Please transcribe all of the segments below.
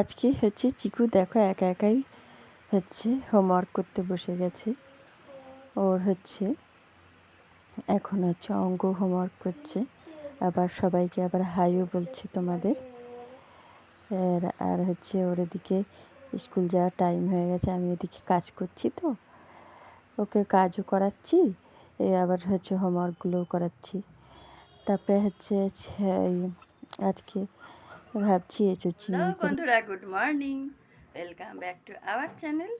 আজকে হচ্ছে চিকু দেখো একা একাই হচ্ছে হোমওয়ার্ক করতে বসে গেছে। ওর হচ্ছে এখন হচ্ছে অঙ্ক হোমওয়ার্ক করছে। আবার সবাইকে আবার হাইও বলছে তোমাদের। আর হচ্ছে ওর এদিকে স্কুল যাওয়ার টাইম হয়ে গেছে, আমি এদিকে কাজ করছি তো। ওকে কাজও করাচ্ছি, এ আবার হচ্ছে হোমওয়ার্কগুলোও করাচ্ছি। তারপরে হচ্ছে আজকে ভাবছি এঁচো হ্যালো চিংড়ি করে বন্ধুরা good morning. Welcome back to our channel.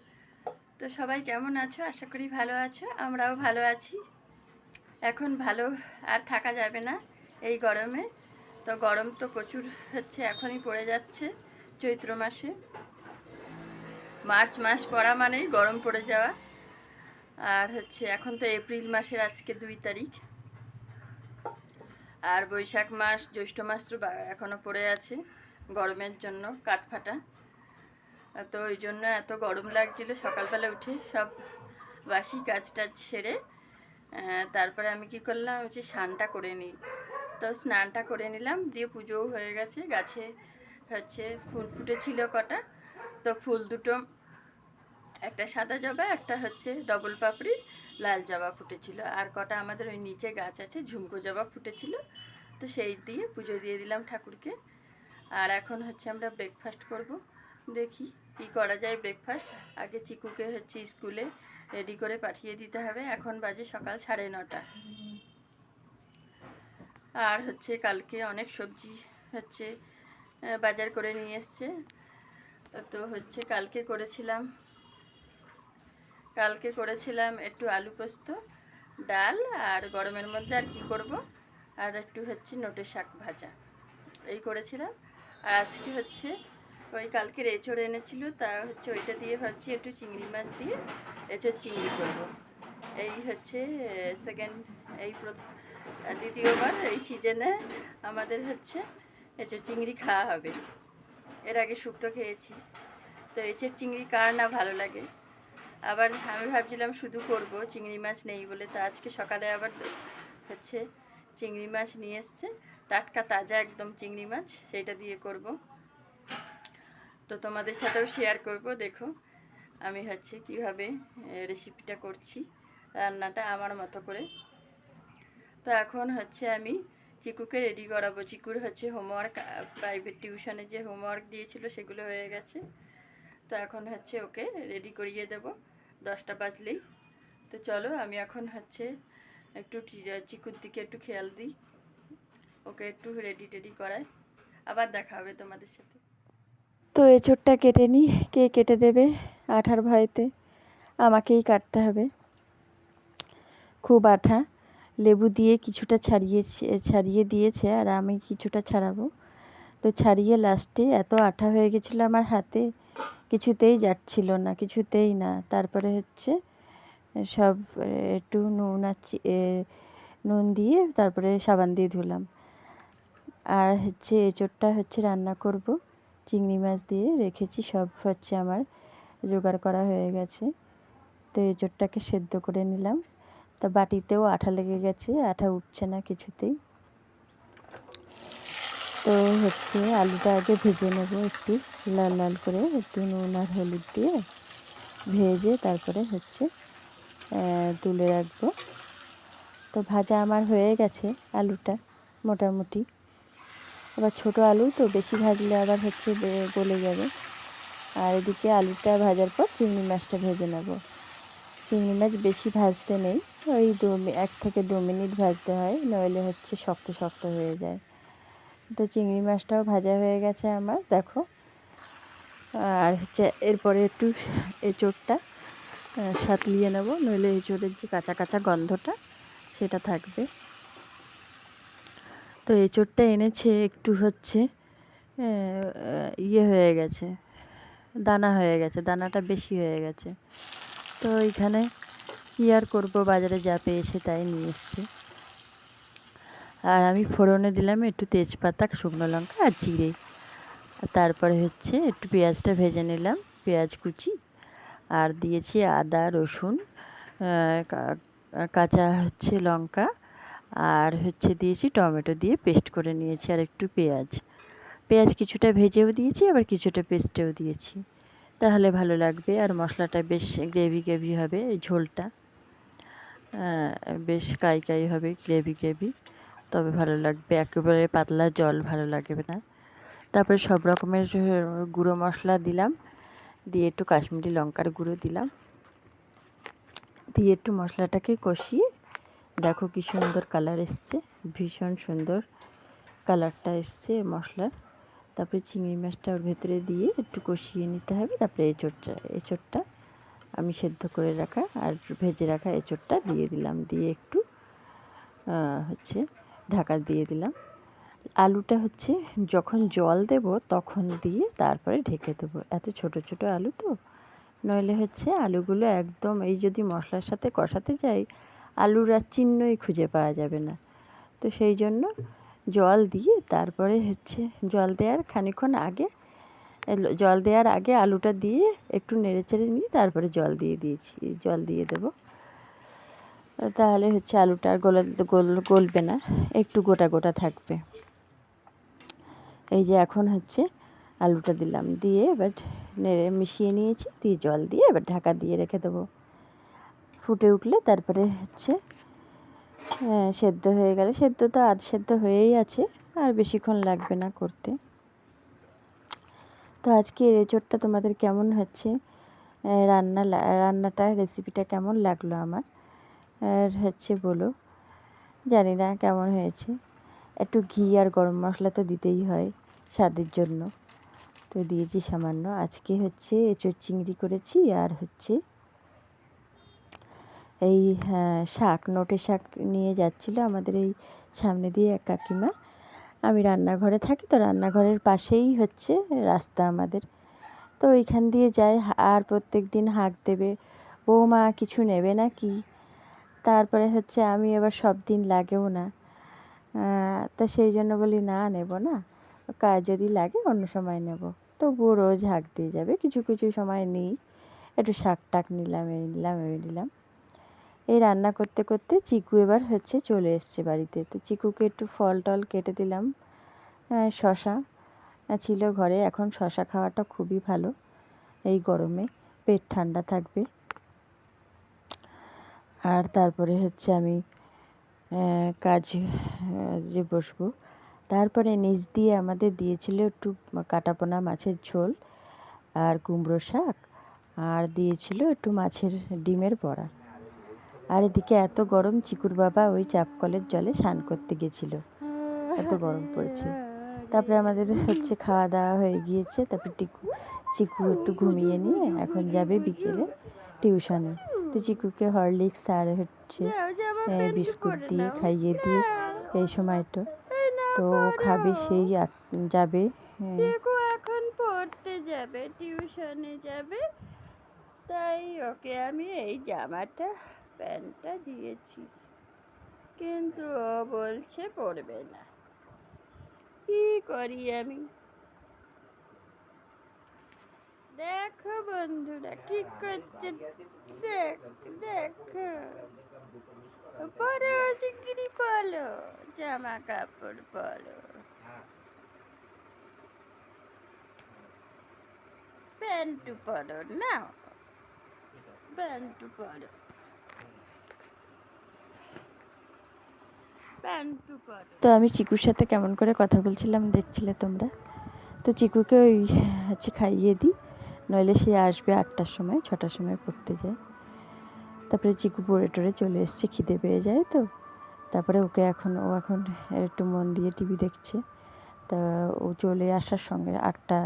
তো সবাই কেমন আছো? আশা করি ভালো আছো আমরাও ভালো আছি। এখন ভালো আর থাকা যাবে না এই গরমে। তো গরম তো প্রচুর হচ্ছে এখনই পড়ে যাচ্ছে চৈত্র মাসে। মার্চ মাস পড়া মানেই গরম পড়ে যাওয়া। আর হচ্ছে এখন তো এপ্রিল মাসের আজকে দুই তারিখ। আর বৈশাখ মাস, জ্যৈষ্ঠ মাস তো বা- এখনও পড়ে আছে, গরমের জন্য কাঠফাটা তো ওই জন্য এত গরম লাগছিল, সকালবেলা উঠে সব বাসি কাজ টাজ সেরে তারপরে আমি কি করলাম হচ্ছে স্নানটা করে নিই। তো স্নানটা করে নিলাম, দিয়ে পুজোও হয়ে গেছে, গাছে হচ্ছে ফুল ফুটেছিল কটা, তো ফুল দুটো একটা সাদা জবা, একটা হচ্ছে ডবল পাপড়ির লাল জবা ফুটেছিল। আর কটা আমাদের ওই নিচে গাছ আছে, ঝুমকো জবা ফুটেছিল। তো সেই দিয়ে পুজো দিয়ে দিলাম ঠাকুরকে। আর এখন হচ্ছে আমরা ব্রেকফাস্ট করব। দেখি কি করা যায় ব্রেকফাস্ট আগে চিকুকে হচ্ছে স্কুলে রেডি করে পাঠিয়ে দিতে হবে। এখন বাজে সকাল সাড়ে নটা। আর হচ্ছে কালকে অনেক সবজি হচ্ছে বাজার করে নিয়ে এসছে। তো হচ্ছে কালকে করেছিলাম কালকে করেছিলাম একটু আলু পোস্ত, ডাল আর গরমের মধ্যে আর কি করব? আর একটু হচ্ছে নোটের শাক ভাজা। এই করেছিলাম। আর আজকে হচ্ছে ওই কালকের এঁচড় এনেছিল, তা হচ্ছে ওইটা দিয়ে ভাবছি একটু চিংড়ি মাছ দিয়ে এঁচড় চিংড়ি করব। এই হচ্ছে সেকেন্ড এই প্রথম দ্বিতীয়বার এই সিজনে আমাদের হচ্ছে এঁচড় চিংড়ি খাওয়া হবে। এর আগে শুক্তো খেয়েছি। তো এঁচড় চিংড়ি কার না ভালো লাগে? আবার আমি ভাবছিলাম শুধু করব, চিংড়ি মাছ নেই বলে। তো আজকে সকালে আবার হচ্ছে চিংড়ি মাছ নিয়ে এসছে। টাটকা তাজা একদম চিংড়ি মাছ সেটা দিয়ে করব। তো তোমাদের সাথেও শেয়ার করব, দেখো। আমি হচ্ছে কীভাবে রেসিপিটা করছি, রান্নাটা আমার মতো করে। তো এখন হচ্ছে আমি চিকুকে রেডি করাবো। চিকুর হচ্ছে হোমওয়ার্ক প্রাইভেট টিউশনে যে হোমওয়ার্ক দিয়েছিল সেগুলো হয়ে গেছে। তো এখন হচ্ছে ওকে রেডি করিয়ে দেব। দশটা বাজলেই। তো চলো, আমি এখন হচ্ছে একটু চিকুর দিকে একটু খেয়াল দিই। ওকে একটু রেডি টেডি করাই। আবার দেখা হবে তোমাদের সাথে। তো এঁচোড়টা কেটে নিই কে কেটে দেবে আঠার ভয়তে? আমাকেই কাটতে হবে। খুব আঠা। লেবু দিয়ে কিছুটা ছাড়িয়েছে, ছাড়িয়ে দিয়েছে আর আমি কিছুটা ছাড়াবো। তো ছাড়িয়ে লাস্টে এত আঠা হয়ে গেছিল আমার হাতে। কিছুতেই যাচ্ছিল না, কিছুতেই না। তারপরে হচ্ছে সব একটু নুন আর নুন দিয়ে তারপরে সাবান দিয়ে ধুলাম। আর হচ্ছে এঁচোড়টা হচ্ছে রান্না করব। চিংড়ি মাছ দিয়ে রেখেছি, সব হচ্ছে আমার জোগাড় করা হয়ে গেছে। তো এঁচোড়টাকে সেদ্ধ করে নিলাম। তা বাটিতেও আঠা লেগে গেছে, আঠা উঠছে না কিছুতেই। তো হচ্ছে আলুটা আগে ভেজে নেব একটু। লাল লাল করে একটু নুন আর হলুদ দিয়ে ভেজে তারপরে হচ্ছে তুলে রাখব। তো ভাজা আমার হয়ে গেছে আলুটা মোটামুটি। আবার ছোটো আলু তো বেশি ভাজলে আবার হচ্ছে গলে যাবে। আর এদিকে আলুটা ভাজার পর চিংড়ি মাছটা ভেজে নেব। চিংড়ি মাছ বেশি ভাজতে নেই, ওই দু এক থেকে দু মিনিট ভাজতে হয়, নইলে হচ্ছে শক্ত শক্ত হয়ে যায়। তো চিংড়ি মাছটাও ভাজা হয়ে গেছে আমার, দেখো। আর হচ্ছে এরপরে একটু এঁচোড়টা সাতলিয়ে নেব, নইলে এঁচোড়ের যে কাঁচা কাঁচা গন্ধটা সেটা থাকবে। তো এঁচোড়টা এনেছে একটু হচ্ছে ইয়ে হয়ে গেছে, দানা হয়ে গেছে, দানাটা বেশি হয়ে গেছে। তো এইখানে কী আর করব, বাজারে যা পেয়েছে তাই নিয়ে এসছি। আর আমি ফোড়নে দিলাম একটু তেজপাতা, শুকনো লঙ্কা আর জিরে। তারপরে হচ্ছে একটু পেঁয়াজটা ভেজে নিলাম, পেঁয়াজ কুচি। আর দিয়েছি আদা, রসুন কাঁচা হচ্ছে লঙ্কা। আর হচ্ছে দিয়েছি টমেটো দিয়ে পেস্ট করে নিয়েছি আর একটু পেঁয়াজ। পেঁয়াজ কিছুটা ভেজেও দিয়েছি, আবার কিছুটা পেস্টেও দিয়েছি। তাহলে ভালো লাগবে আর মশলাটা বেশ গ্রেভি গ্রেভি হবে ঝোলটা। বেশ কাই কাই হবে গ্রেভি গ্রেভি। তবে ভালো লাগবে, একেবারে পাতলা জল ভালো লাগবে না। তারপরে সব রকমের গুঁড়ো মশলা দিলাম। দিয়ে একটু কাশ্মীরি লঙ্কার গুঁড়ো দিলাম। দিয়ে একটু মশলাটাকে কষিয়ে দেখো কি সুন্দর কালার এসছে, ভীষণ সুন্দর কালারটা এসছে মশলার। তারপরে চিংড়ি মাছটা ওর ভেতরে দিয়ে একটু কষিয়ে নিতে হবে। তারপরে এঁচোড়টা এঁচোড়টা আমি সেদ্ধ করে রাখা আর ভেজে রাখা এঁচোড়টা দিয়ে দিলাম। দিয়ে একটু হচ্ছে ঢাকা দিয়ে দিলাম। আলুটা হচ্ছে যখন জল দেব তখন দিয়ে তারপরে ঢেকে দেবো। এত ছোট ছোট আলু তো। নইলে হচ্ছে আলুগুলো একদম এই যদি মশলার সাথে কষাতে যাই, আলুর আর চিহ্নই খুঁজে পাওয়া যাবে না। তো সেই জন্য জল দিয়ে তারপরে হচ্ছে জল দেওয়ার খানিকক্ষণ আগে জল দেওয়ার আগে আলুটা দিয়ে একটু নেড়ে চেড়ে নিয়ে তারপরে জল দিয়ে দিয়েছি, জল দিয়ে দেবো। তাহলে হচ্ছে আলুটা আর গোলা, গোল, গলবে না, একটু গোটা গোটা থাকবে। এই যে এখন হচ্ছে আলুটা দিলাম, দিয়ে এবার নেড়ে মিশিয়ে নিয়েছি, দিয়ে জল দিয়ে এবার ঢাকা দিয়ে রেখে দেবো। ফুটে উঠলে তারপরে হচ্ছে সেদ্ধ হয়ে গেলে, সেদ্ধ তো আধ সেদ্ধ হয়েই আছে, আর বেশিক্ষণ লাগবে না করতে। তো আজকে এঁচোড়টা তোমাদের কেমন হচ্ছে? রান্না রান্নাটা রেসিপিটা কেমন লাগল আমার? আর হচ্ছে বলো, জানি না কেমন হয়েছে। একটু ঘি আর গরম মশলা তো দিতেই হয় স্বাদের জন্য। তো দিয়েছি সামান্য। আজকে হচ্ছে এঁচোড় চিংড়ি করেছি আর হচ্ছে এই হ্যাঁ, শাক নোটে শাক নিয়ে যাচ্ছিল আমাদের এই সামনে দিয়ে এক কাকিমা। আমি রান্নাঘরে থাকি তো রান্নাঘরের পাশেই হচ্ছে রাস্তা আমাদের। তো ওইখান দিয়ে হা- আর প্রত্যেক দিন হাঁক দেবে বৌমা কিছু নেবে না কি তারপরে হচ্ছে আমি এবার সব দিন লাগেও না। তা সেই জন্য বলি, না, নেব না। কাজ যদি লাগে, অন্য সময় নেব। তবুও রোজ হাঁক দিয়ে যাবে। কিছু কিছু সময় নিই। একটু শাক টাক নিলাম, এই নিলাম এই নিলাম। এই রান্না করতে করতে চিকু এবার হচ্ছে চলে এসছে বাড়িতে। তো চিকুকে একটু ফল টল কেটে দিলাম শশা। ছিল ঘরে। এখন শশা খাওয়াটা খুবই ভালো এই গরমে। পেট ঠান্ডা থাকবে। আর তারপরে হচ্ছে আমি কাজ যে বসবো। তারপরে নিচ দিয়ে আমাদের দিয়েছিল একটু কাটাপোনা মাছের ঝোল আর কুমড়ো শাক আর দিয়েছিল একটু মাছের ডিমের বড়া। আর এদিকে এত গরম, চিকুর বাবা ওই চাপ কলের জলে স্নান করতে গেছিল। এত গরম পড়েছে। তারপরে আমাদের হচ্ছে খাওয়া দাওয়া হয়ে গিয়েছে। তারপরে টিকু, চিকু একটু ঘুমিয়ে নিয়ে এখন যাবে বিকেলে টিউশনে। তো চিকুকে হরলিক্স আর হচ্ছে বিস্কুট দিয়ে খাইয়ে দিয়ে এই সময়টা। তো খাবে সেই যাবে হ্যাঁ, এখন পড়তে যাবে টিউশনে যাবে। তাই ওকে আমি এই জামাটা প্যান্টটা দিয়েছি। কিন্তু ও বলছে পড়বে না। কি করি আমি? দেখো বন্ধুরা, কি করছে? দেখ, দেখো। পরো শিগগিরি পলো জামা কাপড় পলো প্যান্টু পরো না? প্যান্টু পরো। তো আমি চিকুর সাথে কেমন করে কথা বলছিলাম, দেখছিলে তোমরা? তো চিকুকে ওই, হচ্ছে খাইয়ে দিই। নইলে সে আসবে আটটার সময় ছটার সময় পড়তে যায়। তারপরে চিকু পড়ে টরে চলে এসছে খিদে পেয়ে যায় তো। তারপরে ওকে এখন ও এখন একটু মন দিয়ে টিভি দেখছে। তা ও চলে আসার সঙ্গে আটটা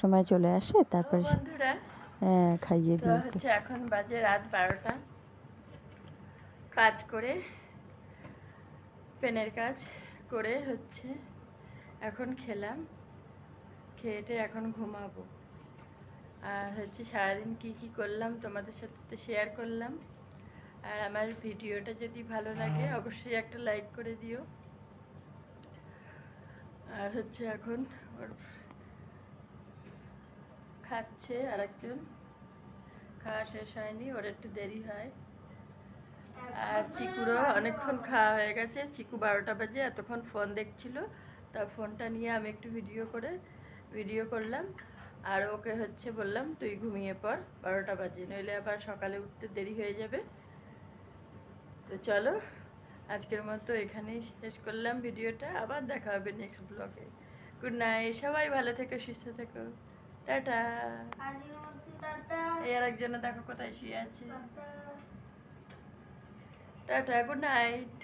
সময় চলে আসে তারপরে হ্যাঁ, খাইয়ে দিই হচ্ছে এখন বাজে রাত বারোটা। কাজ করে পেনের কাজ করে হচ্ছে এখন খেলাম। খেয়েটে এখন ঘুমাবো। আর হচ্ছে সারাদিন কি কি করলাম তোমাদের সাথে তো শেয়ার করলাম। আর আমার ভিডিওটা যদি ভালো লাগে অবশ্যই একটা লাইক করে দিও। আর হচ্ছে এখন ওর খাচ্ছে আর একজন খাওয়া শেষ হয়নি ওর একটু দেরি হয়। আর চিকুরও অনেকক্ষণ খাওয়া হয়ে গেছে চিকু বারোটা বাজে এতক্ষণ ফোন দেখছিল। তা ফোনটা নিয়ে আমি একটু ভিডিও করে ভিডিও করলাম। আর ওকে হচ্ছে বললাম তুই ঘুমিয়ে পর বারোটা বাজে নইলে আবার সকালে উঠতে দেরি হয়ে যাবে। তো চলো আজকের মতো এখানেই শেষ করলাম ভিডিওটা আবার দেখা হবে নেক্সট ব্লগে গুড নাইট সবাই ভালো থেকো সুস্থ থেকো। টাটা। আর একজনে দেখো কোথায় শুয়ে আছে। টাটা। Good night